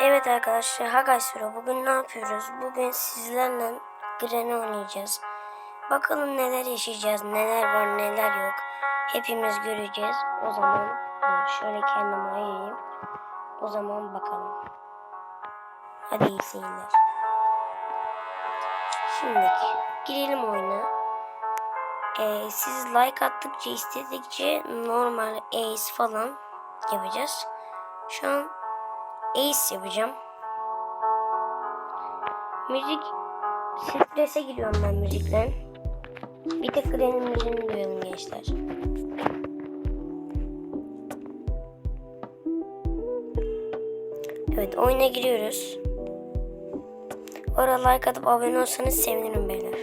Evet arkadaşlar Hagaysuro bugün ne yapıyoruz? Bugün sizlerle Granny oynayacağız. Bakalım neler yaşayacağız, neler var neler yok. Hepimiz göreceğiz. O zaman şöyle kendimi ayırayım. O zaman bakalım. Hadi iyi seyirler. Şimdi girelim oyuna. Ee, siz like attıkça istedikçe normal ace falan yapacağız. Şu an Ace yapacağım. Müzik strese giriyorum ben müzikten. Bir tek Granny'nin müziğini duyalım gençler. Evet oyuna giriyoruz. Oraya like atıp abone olsanız sevinirim beyler.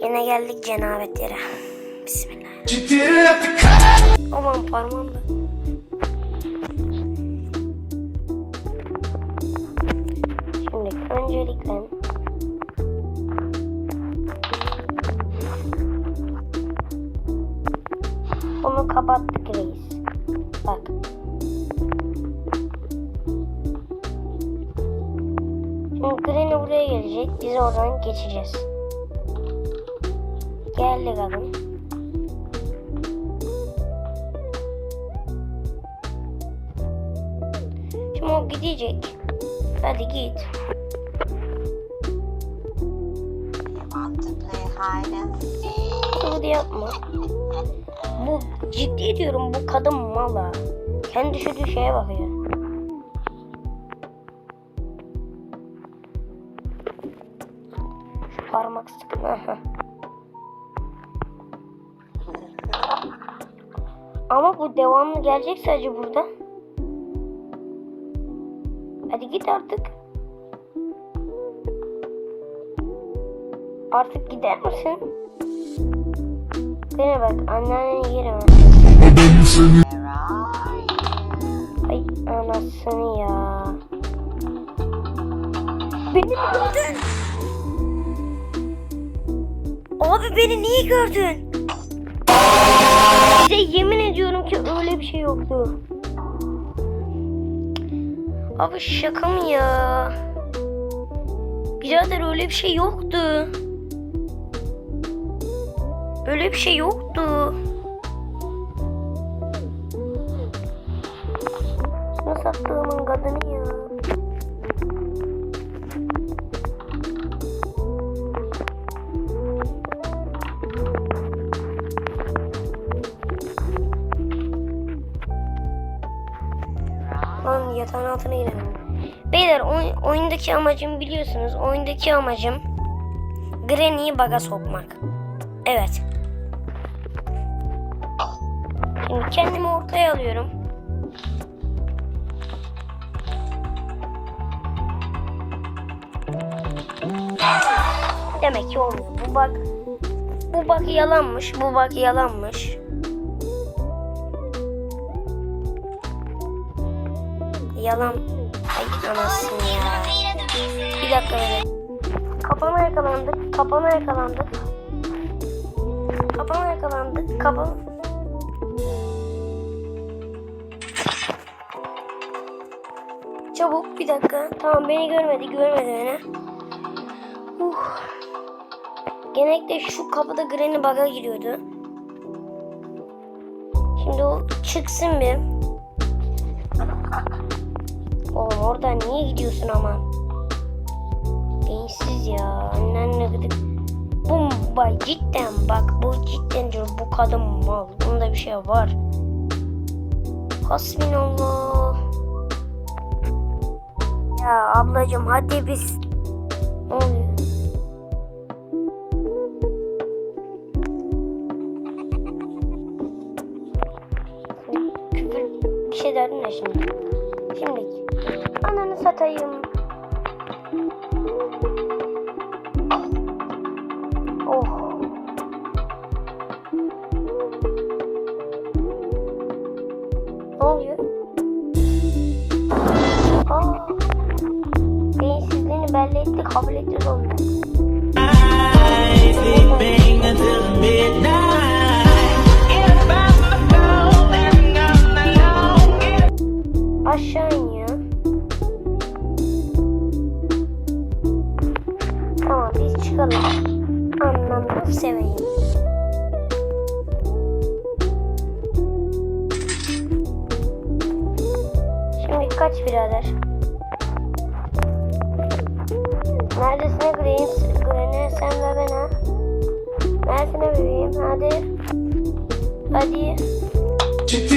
Gene geldik cenabetlere. Bismillah. Aman parmağım da. Şimdi öncelikle bunu kapattık reis. Bak. Şimdi Granny buraya gelecek. Biz oradan geçeceğiz. Geldi kadın. O gidecek. Hadi git. Hadi yapma. Bu ciddi diyorum bu kadın mala. Kendi düşündüğü şeye bakıyor. Şu parmak sıkma. Ama bu devamlı gelecek sadece burada. Hadi git artık. Artık gider misin? Bana bak anneanneni yerim. Ay anasını ya. Beni gördün. Abi beni niye gördün? Size yemin ediyorum ki öyle bir şey yoktu. Abi şaka mı ya? Birader öyle bir şey yoktu. Öyle bir şey yoktu. Şunu sattığımın kadını ya. Altına girelim. Beyler oy- oyundaki amacım biliyorsunuz. Oyundaki amacım Granny'yi baga sokmak. Evet. Şimdi kendimi ortaya alıyorum. Demek ki olmuyor. Bu bak bu bak yalanmış. Bu bak yalanmış. Yalan. Ay anasını ya. Bir dakika böyle. Kapana yakalandık. Kapana yakalandık. Kapana yakalandık. Kapana. Çabuk bir dakika. Tamam beni görmedi. Görmedi beni. Uh. Genellikle şu kapıda Granny bug'a giriyordu. Şimdi o çıksın bir. Oğlum oradan niye gidiyorsun ama? Beyinsiz ya. Annenle gıdık. Bu bak cidden bak bu cidden diyorum bu kadın mal. Bunda bir şey var. Hasbinallah. Ya ablacığım hadi biz. Ne? Küfür bir şey derdin ya. Şimdi ananı satayım. Oh. Ne oluyor? Aa. Beyinsizliğini belli etti, kabul etti sonunda. Tamam biz çıkalım. Anlamını seveyim. Şimdi kaç birader? Neredesine gireyim? Güne sen ve ben ha? Neredesine gireyim? Hadi. Hadi. Çıktı.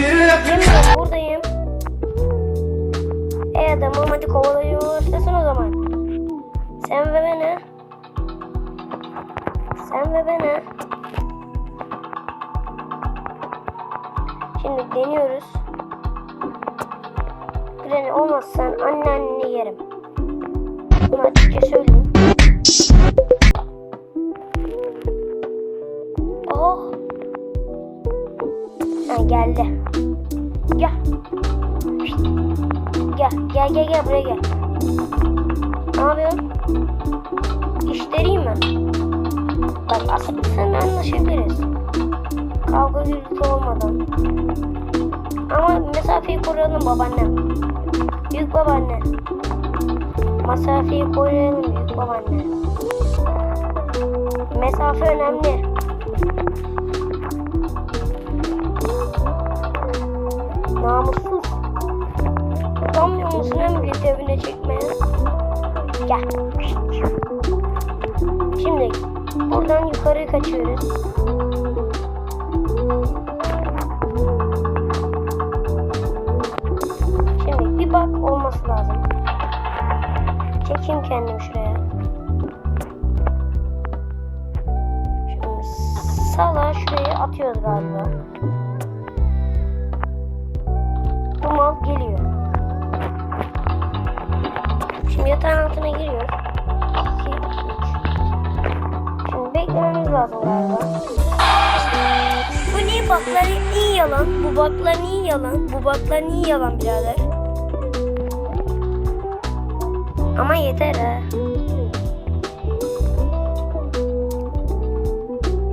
Deniyoruz. Freni olmazsan anneanneni yerim. Bunu açıkça söyleyeyim. Oh. Ha geldi. Gel. Gel, gel, gel, gel buraya gel. Ne yapıyorsun? İşleriyim ben. Bak aslında seninle anlaşabiliriz. Kavga gürültü olmadan. Ama mesafeyi koruyalım babaannem. Büyük babaanne. Mesafeyi koruyalım büyük babaanne. Mesafe önemli. Namussuz. Utanmıyor musun emniyet evine çekmeye? Gel. Şimdi buradan yukarı kaçıyoruz. Yatağın altına giriyor. 2, 3. Şimdi beklememiz lazım galiba. Bu niye bakları iyi yalan? Bu baklar niye yalan? Bu baklar niye yalan birader? Ama yeter ha.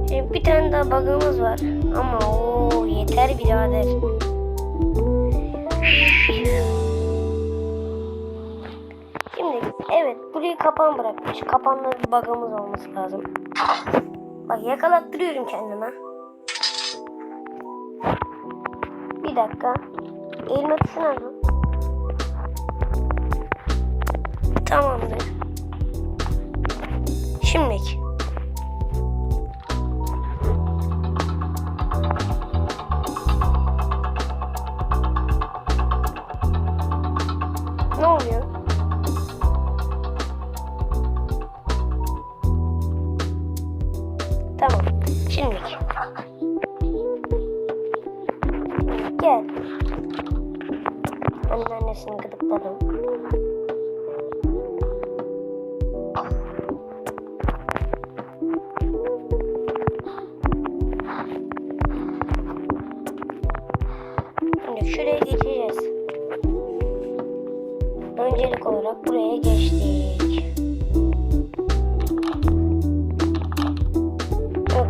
Şimdi bir tane daha bug'ımız var. Ama o yeter birader. Evet burayı kapan bırakmış. Kapanla bir bug'ımız olması lazım. Bak yakalattırıyorum kendime. Bir dakika. Eğilme tuşuna dur. Tamamdır. Şimdilik. Anneannesini gıdıkladım. Şimdi şuraya geçeceğiz. Öncelik olarak buraya geçtik.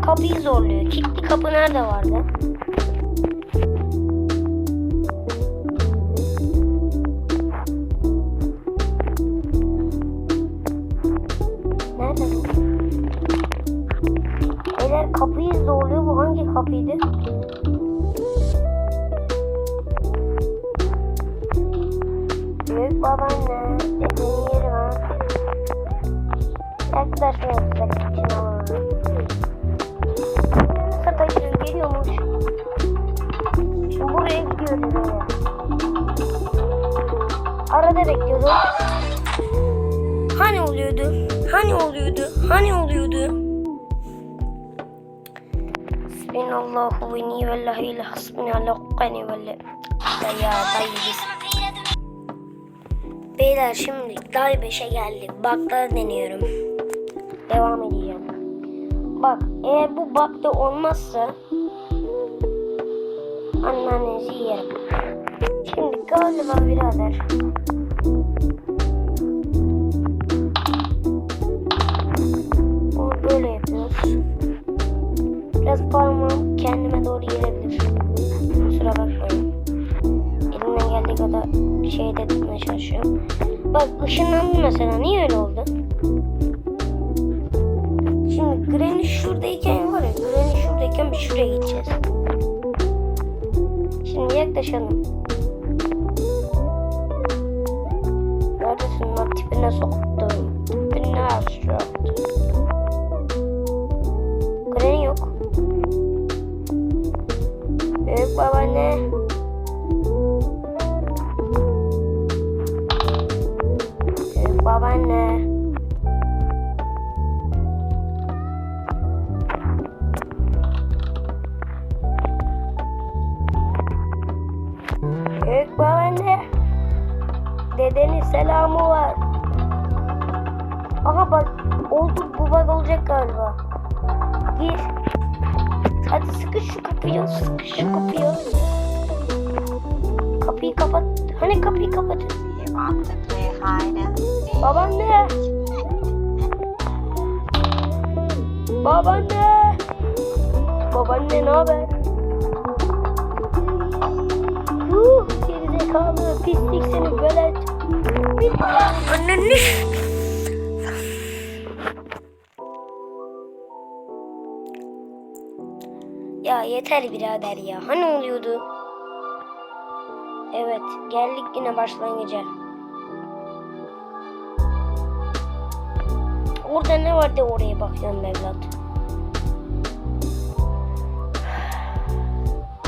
Kapıyı zorluyor. Kilitli kapı nerede vardı? Kapıydı? Büyük babaanne, dediğin yerim ha. Yaklaşma yapacak için alalım. Sataşır geliyormuş. Buraya gidiyoruz. Arada bekliyoruz. Hani oluyordu? Hani oluyordu? Hani oluyordu? Hasbinallahu ve ni'mel ile hasbinallahu ve Ya dayı biz. Beyler şimdi day 5'e geldik. Bakları deniyorum. Devam edeceğim. Bak eğer bu bakta olmazsa anneannenizi yerim. Şimdi galiba birader. Işınlandı mesela. Niye öyle oldu? Şimdi Granny şuradayken var ya. Granny şuradayken biz şuraya gideceğiz. Şimdi yaklaşalım. Neredesin lan tipine soktu. Babaanne. Büyük babaanne. Dedenin selamı var. Aha bak oldu bu bak olacak galiba. Gir. Hadi sıkış şu kapıyı sıkış şu kapıyı. Kapıyı kapat. Hani kapıyı kapat. You want Babaanne. Babaanne. Babaanne ne haber? Yuh gerizekalı pislik seni velet. Anneni. Ya yeter birader ya. Hani oluyordu? Evet geldik yine başlangıca. Orada ne vardı oraya bakıyorum evlat.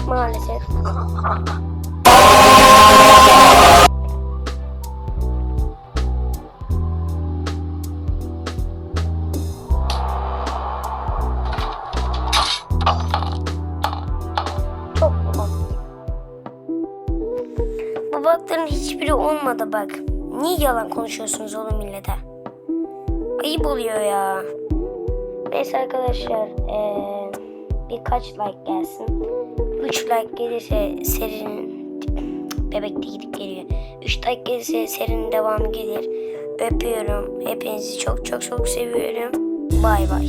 Maalesef. Çok bak. Bu bakların hiçbiri olmadı bak. Niye yalan konuşuyorsunuz oğlum millete? Ayıp oluyor ya. Neyse arkadaşlar eee, birkaç like gelsin. 3 like gelirse serinin bebek de gidip geliyor. 3 like gelirse serinin devamı gelir. Öpüyorum. Hepinizi çok çok çok seviyorum. Bay bay.